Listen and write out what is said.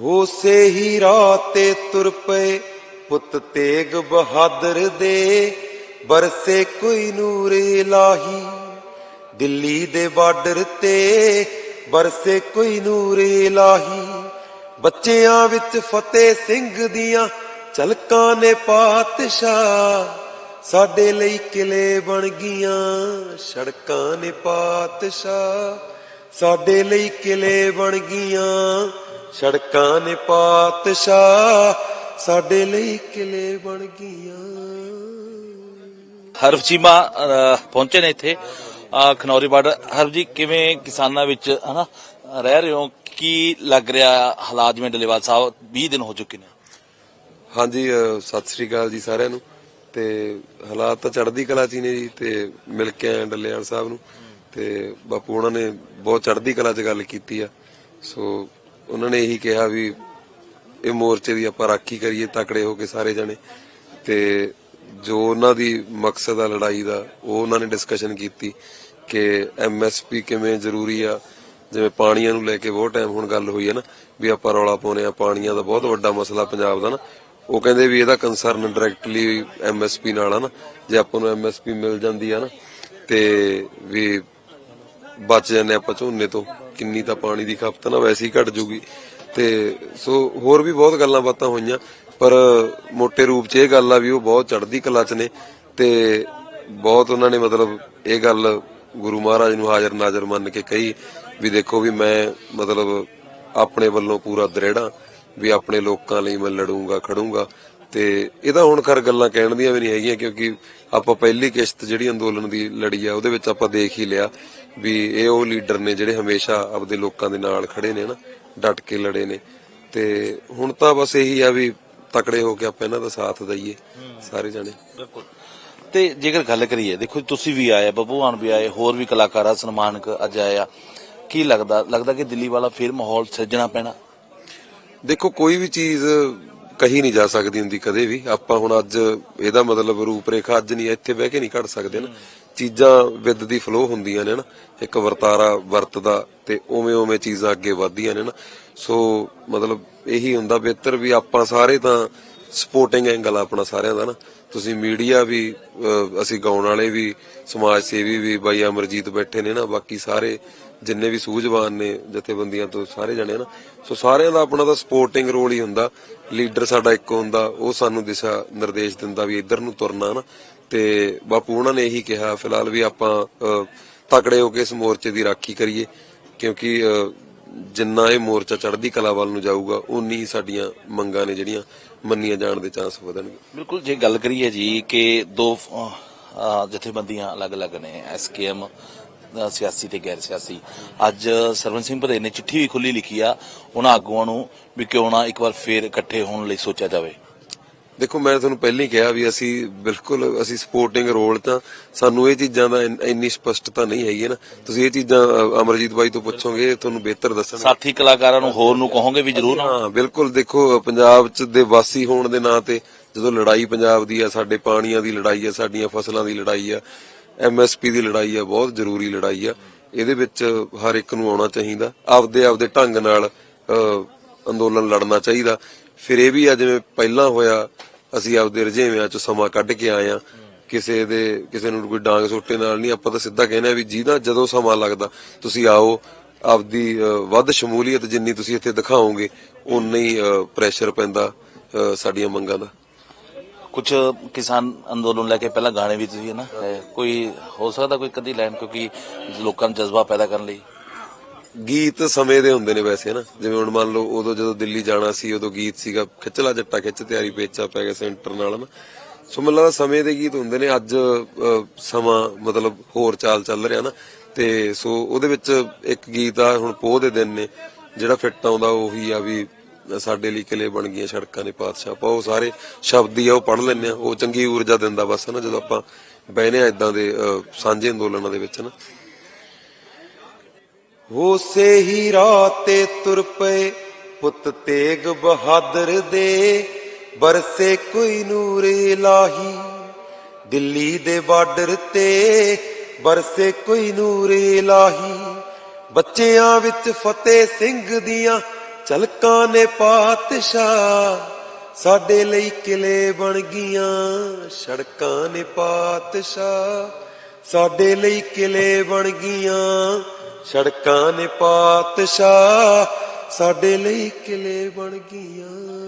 ਹੋਸੇ ਹੀ ਰਾਹ ਤੁਰ ਪਏ। ਪੁੱਤ ਤੇਗ ਬਹਾਦਰ ਦੇ ਬਰਸੇ ਕੋਈ ਨੂਰ ਇਲਾਹੀ। ਦਿੱਲੀ ਦੇ ਬਾਰਡਰ ਤੇ ਬਰਸੇ ਕੋਈ ਨੂਰ ਇਲਾਹੀ। ਬੱਚਿਆਂ ਵਿੱਚ ਫਤਿਹ ਸਿੰਘ ਦੀਆਂ ਝਲਕਾਂ ਨੇ ਪਾਤਸ਼ਾਹ। ਸਾਡੇ ਲਈ ਕਿਲੇ ਬਣ ਗਈਆਂ, ਸੜਕਾਂ ਨੇ ਪਾਤਸ਼ਾਹ। ਸਾਡੇ ਲਈ ਕਿਲੇ ਬਣ ਗਈਆਂ। ਸੜਕਾਂ ਨੇ ਪਾਤਸ਼ਾਹ ਸਾਡੇ ਲਈ ਕਿਲੇ ਬਣ ਗਈਆਂ। ਹਰਫ ਚੀਮਾ ਪਹੁੰਚੇ ਨੇ ਇੱਥੇ। ਖਨੌਰੀ ਬਾਰਡਰ। ਹਰਫ ਜੀ ਕਿਵੇਂ ਕਿਸਾਨਾਂ ਵਿੱਚ ਹਨਾ ਰਹਿ ਰਹੇ ਹੋ? ਕੀ ਲੱਗ ਰਿਹਾ ਹਾਲਾਤ ਜਿਵੇਂ ਡਲੇਵਾਲ ਸਾਹਿਬ 20 ਦਿਨ ਹੋ ਚੁੱਕੇ ਨੇ? ਹਾਂਜੀ ਸਤਿ ਸ੍ਰੀ ਅਕਾਲ ਜੀ ਸਾਰਿਆਂ ਨੂੰ। ਤੇ ਹਾਲਾਤ ਤਾਂ ਚੜ੍ਹਦੀ ਕਲਾ ਚ ਨੇ ਜੀ ਤੇ ਮਿਲ ਕੇ ਆਏ ਡੱਲੇਵਾਲ ਸਾਹਿਬ ਨੂੰ। ਤੇ ਬਾਪੂ ਉਹਨਾਂ ਨੇ ਬਹੁਤ ਚੜ੍ਹਦੀ ਕਲਾ ਚ ਗੱਲ ਕੀਤੀ ਆ। ਸੋ ਉਹਨਾਂ ਨੇ ਇਹੀ ਕਿਹਾ ਵੀ ਇਹ ਮੋਰਚੇ ਦੀ ਆਪਾਂ ਰਾਖੀ ਕਰੀਏ, ਤਕੜੇ ਹੋ ਕੇ ਸਾਰੇ ਜਣੇ। ਤੇ ਜੋ ਉਹਨਾਂ ਦੀ ਮਕਸਦ ਆ ਲੜਾਈ ਦਾ, ਉਹ ਉਹਨਾਂ ਨੇ ਡਿਸਕਸ਼ਨ ਕੀਤੀ ਕਿ ਐਮਐਸਪੀ ਕਿਵੇਂ ਜ਼ਰੂਰੀ ਆ। ਜਿਵੇਂ ਪਾਣੀਆਂ ਨੂੰ ਲੈ ਕੇ ਬਹੁਤ ਟਾਈਮ ਹੁਣ ਗੱਲ ਹੋਈ ਹੈ ਨਾ, ਵੀ ਆਪਾਂ ਰੌਲਾ ਪਾਉਨੇ ਆ, ਪਾਣੀਆਂ ਦਾ ਬਹੁਤ ਵੱਡਾ ਮਸਲਾ ਪੰਜਾਬ ਦਾ ਨਾ। ਉਹ ਕਹਿੰਦੇ ਵੀ ਇਹਦਾ ਕੰਸਰਨ ਡਾਇਰੈਕਟਲੀ ਐਮਐਸਪੀ ਨਾਲ ਆ ਨਾ, ਜੇ ਆਪਾਂ ਨੂੰ ਐਮਐਸਪੀ ਮਿਲ ਜਾਂਦੀ ਆ ਨਾ। ਤੇ ਵੀ ਬਚ ਜਾਂਦੇ ਆਪਾਂ ਝੋਨੇ ਤੋਂ। ਕਿੰਨੀ ਤਾਂ ਪਾਣੀ ਦੀ ਖਪਤ ਨਾ ਵੈਸੇ ਹੀ ਘਟ ਜੂਗੀ। ਤੇ ਸੋ ਹੋਰ ਵੀ ਬਹੁਤ ਗੱਲਾਂ ਬਾਤਾਂ ਹੋਈਆਂ, ਪਰ ਮੋٹے ਰੂਪ 'ਚ ਇਹ ਗੱਲ ਆ ਵੀ ਉਹ ਬਹੁਤ ਚੜ੍ਹਦੀ ਕਲਾ 'ਚ ਨੇ ਤੇ ਬਹੁਤ ਉਹਨਾਂ ਨੇ ਮਤਲਬ ਇਹ ਗੱਲ ਗੁਰੂ ਮਹਾਰਾਜ ਨੂੰ ਹਾਜ਼ਰ ਨਾਜ਼ਰ ਮੰਨ ਕੇ ਕਹੀ ਵੀ ਦੇਖੋ ਵੀ ਮੈਂ ਮਤਲਬ ਆਪਣੇ ਵੱਲੋਂ ਪੂਰਾ ਦ੍ਰਿੜਾ ਵੀ ਆਪਣੇ ਲੋਕਾਂ ਲਈ ਮੈਂ ਲੜੂੰਗਾ, ਖੜੂੰਗਾ। ਤੇ ਇਹਦਾ ਹੁਣ ਖਰ ਗੱਲਾਂ ਕਹਿਣ ਦੀਆਂ ਵੀ ਨਹੀਂ ਹੈਗੀਆਂ ਕਿਉਂਕਿ ਆਪਾਂ ਪਹਿਲੀ ਕਿਸ਼ਤ ਜਿਹੜੀ ਅੰਦੋਲਨ ਦੀ ਲੜੀ ਆ ਉਹਦੇ ਵਿੱਚ ਆਪਾਂ ਦੇਖ ਹੀ ਲਿਆ ਵੀ ਇਹ ਉਹ ਲੀਡਰ ਨੇ ਜਿਹੜੇ ਹਮੇਸ਼ਾ ਆਪਦੇ ਲੋਕਾਂ ਦੇ ਨਾਲ ਖੜੇ ਨੇ ਨਾ ਡਟ ਕੇ ਲੜੇ ਨੇ। ਤੇ ਹੁਣ ਤਾਂ ਬਸ ਇਹੀ ਆ ਵੀ ਤਕੜੇ ਹੋ ਕੇ ਆਪਾਂ ਇਹਨਾਂ ਦਾ ਸਾਥ ਦਈਏ ਸਾਰੇ ਜਣੇ। ਬਿਲਕੁਲ। ਤੇ ਜੇਕਰ ਗੱਲ ਕਰੀਏ ਦੇਖੋ ਤੁਸੀਂ ਵੀ ਆਏ ਬੱਬੂ ਮਾਨ ਵੀ ਆਏ ਹੋਰ ਵੀ ਕਲਾਕਾਰ ਆ ਸਨਮਾਨਕ ਅੱਜ ਆਏ ਆ। ਕੀ ਲੱਗਦਾ ਲੱਗਦਾ ਕਿ ਦਿੱਲੀ ਵਾਲਾ ਫਿਰ ਮਾਹੌਲ ਸਿਰਜਣਾ ਪੈਣਾ? ਦੇਖੋ ਕੋਈ ਵੀ ਚੀਜ਼ ਕਹੀ ਨਹੀਂ ਜਾ ਸਕਦੀ ਹੁੰਦੀ ਕਦੇ ਵੀ। ਆਪਾਂ ਹੁਣ ਅੱਜ ਇਹਦਾ ਮਤਲਬ ਰੂਪਰੇਖਾ ਅੱਜ ਨਹੀਂ, ਇੱਥੇ ਬਹਿ ਕੇ ਨਹੀਂ ਕੱਢ ਸਕਦੇ ਨਾ। ਚੀਜ਼ਾਂ ਵਿਦ ਦੀ ਫਲੋ ਹੁੰਦੀਆਂ ਨੇ ਨਾ। ਇੱਕ ਵਰਤਾਰਾ ਵਰਤਦਾ ਤੇ ਉਵੇਂ ਉਵੇਂ ਚੀਜ਼ਾਂ ਅੱਗੇ ਵਧਦੀਆਂ ਨੇ ਨਾ। ਸੋ ਮਤਲਬ ਇਹੀ ਹੁੰਦਾ ਬਿਹਤਰ ਵੀ ਆਪਾਂ ਸਾਰੇ ਤਾਂ ਸਪੋਰਟਿੰਗ ਐਂਗਲ ਆਪਣਾ ਸਾਰਿਆਂ ਦਾ ਨਾ। ਤੁਸੀਂ ਮੀਡੀਆ ਵੀ ਅਸੀਂ ਗਾਉਣ ਵਾਲੇ ਵੀ, ਸਮਾਜ ਸੇਵੀ ਵੀ, ਬਾਈ ਅਮਰਜੀਤ ਬੈਠੇ ਨੇ ਨਾ, ਬਾਕੀ ਸਾਰੇ ਜਿੰਨੇ ਵੀ ਸੂਝਵਾਨ ਨੇ ਜਥੇਬੰਦੀਆਂ ਤੋਂ ਸਾਰੇ ਜਣੇ ਨਾ। ਸੋ ਸਾਰਿਆਂ ਦਾ ਆਪਣਾ ਤਾਂ ਸਪੋਰਟਿੰਗ ਰੋਲ ਹੀ ਹੁੰਦਾ। ਲੀਡਰ ਸਾਡਾ ਇੱਕ ਹੁੰਦਾ, ਉਹ ਸਾਨੂੰ ਦਿਸ਼ਾ ਨਿਰਦੇਸ਼ ਦਿੰਦਾ ਵੀ ਇੱਧਰ ਨੂੰ ਤੁਰਨਾ ਨਾ। ਤੇ ਬਾਪੂ ਉਹਨਾਂ ਨੇ ਇਹੀ ਕਿਹਾ, ਫਿਲਹਾਲ ਵੀ ਆਪਾਂ ਤਕੜੇ ਹੋ ਕੇ ਇਸ ਮੋਰਚੇ ਦੀ ਰਾਖੀ ਕਰੀਏ। ਕਿਉਂਕਿ ਜਿੰਨਾ ਇਹ ਮੋਰਚਾ ਚੜ੍ਹਦੀ ਕਲਾ ਵੱਲ ਨੂੰ ਜਾਊਗਾ ਉਨੀ ਹੀ ਸਾਡੀਆਂ ਮੰਗਾਂ ਨੇ ਜਿਹੜੀਆਂ ਮੰਨੀਆਂ ਜਾਣ ਦੇ ਚਾਂਸ ਵਧਣਗੇ। ਬਿਲਕੁਲ ਜੇ ਗੱਲ ਕਰੀਏ ਜੀ ਕਿ ਦੋ ਅਹ, ਜਥੇਬੰਦੀਆਂ ਅਲੱਗ-ਅਲੱਗ ਨੇ ਐਸਕੇਐਮ ਸਿਆਸੀ ਤੇ ਗੈਰ ਸਿਆਸੀ। ਅੱਜ ਸਰਵਨ ਸਿੰਘ ਭਦੇ ਨੇ ਚਿੱਠੀ ਵੀ ਖੁੱਲੀ ਲਿਖੀ ਆ ਉਹਨਾਂ ਆਗੂਆਂ ਨੂੰ ਵੀ ਕਿਉਂ ਨਾ ਇੱਕ ਵਾਰ ਫੇਰ ਇਕੱਠੇ ਹੋਣ ਲਈ ਸੋਚਿਆ ਜਾਵੇ। ਦੇਖੋ ਮੈਂ ਤੁਹਾਨੂੰ ਪਹਿਲਾਂ ਹੀ ਕਿਹਾ ਵੀ ਅਸੀਂ ਬਿਲਕੁਲ ਅਸੀਂ ਸਪੋਰਟਿੰਗ ਰੋਲ ਤਾਂ ਸਾਨੂੰ ਇਹ ਚੀਜ਼ਾਂ ਦਾ ਇੰਨ- ਇੰਨੀ ਸਪਸ਼ਟਤਾ ਨਹੀਂ ਹੈਗੀ ਨਾ। ਤੁਸੀਂ ਇਹ ਚੀਜ਼ਾਂ ਅ, ਅਮਰਜੀਤ ਬਾਈ ਤੋਂ ਪੁੱਛੋਗੇ ਇਹ ਤੁਹਾਨੂੰ ਬਿਹਤਰ ਦੱਸਣਗੇ। ਸਾਥੀ ਕਲਾਕਾਰਾਂ ਨੂੰ ਹੋਰ ਨੂੰ ਕਹੋਗੇ ਵੀ ਜ਼ਰੂਰ ਹਾਂ ਬਿਲਕੁਲ ਦੇਖੋ ਪੰਜਾਬ ਚ ਦੇ ਵਾਸੀ ਹੋਣ ਦੇ ਨਾਂ ਤੇ ਜਦੋਂ ਲੜਾਈ ਪੰਜਾਬ ਦੀ ਆ ਸਾਡੇ ਪਾਣੀਆਂ ਦੀ ਲੜਾਈ ਆ ਸਾਡੀਆਂ ਫਸਲਾਂ ਦੀ ਲੜਾਈ ਆ ਐਮਐਸਪੀ ਦੀ ਲੜਾਈ ਆ ਬਹੁਤ ਜ਼ਰੂਰੀ ਲੜਾਈ ਆ। ਇਹਦੇ ਵਿੱਚ ਹਰ ਇੱਕ ਨੂੰ ਆਉਣਾ ਚਾਹੀਦਾ। ਆਪਦੇ ਆਪਦੇ ਢੰਗ ਨਾਲ ਅ, ਅੰਦੋਲਨ ਲੜਨਾ ਚਾਹੀਦਾ। ਫਿਰ ਇਹ ਵੀ ਆ ਜਿਵੇਂ ਪਹਿਲਾਂ ਹੋਇਆ ਅਸੀਂ ਆਪਦੇ ਰੁਝੇਵਿਆਂ ਚ ਸਮਾਂ ਕੱਢ ਕੇ ਆਏ ਆ ਕਿਸੇ ਦੇ, ਕਿਸੇ ਨੂੰ ਕੋਈ ਡਾਂਗ ਸੋਟੇ ਨਾਲ ਨਹੀਂ, ਆਪਾਂ ਤਾਂ ਸਿੱਧਾ ਕਹਿੰਦੇ ਆ ਵੀ ਜਿਹਦਾ ਜਦੋਂ ਸਮਾਂ ਲੱਗਦਾ, ਤੁਸੀਂ ਆਓ, ਆਪਦੀ ਵੱਧ ਸ਼ਮੂਲੀਅਤ ਜਿੰਨੀ ਤੁਸੀਂ ਇੱਥੇ ਦਿਖਾਓਗੇ ਉਨਾ ਹੀ ਪ੍ਰੈਸ਼ਰ ਪੈਂਦਾ ਸਾਡੀਆਂ ਮੰਗਾਂ ਦਾ। ਕੁਝ ਕਿਸਾਨ ਅੰਦੋਲਨ ਲੈ ਕੇ ਪਹਿਲਾਂ ਗਾਣੇ ਵੀ ਤੁਸੀਂ ਨਾ ਕੋਈ ਹੋ ਸਕਦਾ ਕੋਈ ਕਦੀ ਲਾਈਨ ਕਿਉਂਕਿ ਲੋਕਾਂ ਨੂੰ ਜਜ਼ਬਾ ਪੈਦਾ ਕਰਨ ਲਈ ਗੀਤ ਸਮੇਂ ਦੇ ਹੁੰਦੇ ਨੇ ਵੈਸੇ ਨਾ ਜਿਵੇਂ ਹੁਣ ਮੰਨ ਲਓ ਉਦੋਂ ਜਦੋਂ ਦਿੱਲੀ ਜਾਣਾ ਸੀ, ਉਦੋਂ ਗੀਤ ਸੀਗਾ ਖਿੱਚਲਾ ਜੱਟਾ ਖਿੱਚ ਤਿਆਰੀ ਪੇਚਾ ਪੈ ਗਿਆ ਸੈਂਟਰ ਨਾਲ ਨਾ ਸੋ ਮੈਨੂੰ ਲੱਗਦਾ ਸਮੇਂ ਦੇ ਗੀਤ ਹੁੰਦੇ ਨੇ, ਅੱਜ ਸਮਾਂ ਮਤਲਬ ਹੋਰ ਚਾਲ ਚੱਲ ਰਿਹਾ ਨਾ ਤੇ ਸੋ ਉਹਦੇ ਵਿੱਚ ਇੱਕ ਗੀਤ ਆ, ਹੁਣ ਪੋਹ ਦੇ ਦਿਨ ਨੇ, ਜਿਹੜਾ ਫਿੱਟ ਆਉਂਦਾ, ਉਹੀ ਆ ਵੀ ਸਾਡੇ ਲਈ ਕਿਲੇ ਬਣ ਗਈਆਂ ਸੜਕਾਂ ਨੇ ਪਾਤਸ਼ਾਹ। ਆਪਾਂ ਉਹ ਸਾਰੇ ਸ਼ਬਦ ਹੀ ਆ, ਉਹ ਪੜ ਲੈਂਦੇ ਆ, ਉਹ ਚੰਗੀ ਊਰਜਾ ਦਿੰਦਾ ਬਸ ਨਾ ਜਦੋਂ ਆਪਾਂ ਬਹਿਨੇ ਆ ਇਦਾਂ ਦੇ ਸਾਂਝੇ ਅੰਦੋਲਨਾਂ ਦੇ ਵਿੱਚ ਨਾ ਹੋਸੇ ਹੀ ਰਾਹ ਤੁਰ ਪਏ। ਪੁੱਤ ਤੇਗ ਬਹਾਦਰ ਦੇ ਬਰਸੇ ਕੋਈ ਨੂਰ ਇਲਾਹੀ। ਦਿੱਲੀ ਦੇ ਬਾਰਡਰ ਤੇ ਬਰਸੇ ਕੋਈ ਨੂਰ ਇਲਾਹੀ। ਬੱਚਿਆਂ ਵਿੱਚ ਫਤਿਹ ਸਿੰਘ ਦੀਆਂ ਚਲਕਾਂ ਨੇ ਪਾਤਸ਼ਾਹ। ਸਾਡੇ ਲਈ ਕਿਲੇ ਬਣ ਗਈਆਂ, ਸੜਕਾਂ ਨੇ ਪਾਤਸ਼ਾਹ। ਸਾਡੇ ਲਈ ਕਿਲੇ ਬਣ ਗਈਆਂ। ਸੜਕਾਂ ਨੇ ਪਾਤਸ਼ਾਹ ਸਾਡੇ ਲਈ ਕਿਲੇ ਬਣ ਗਈਆਂ।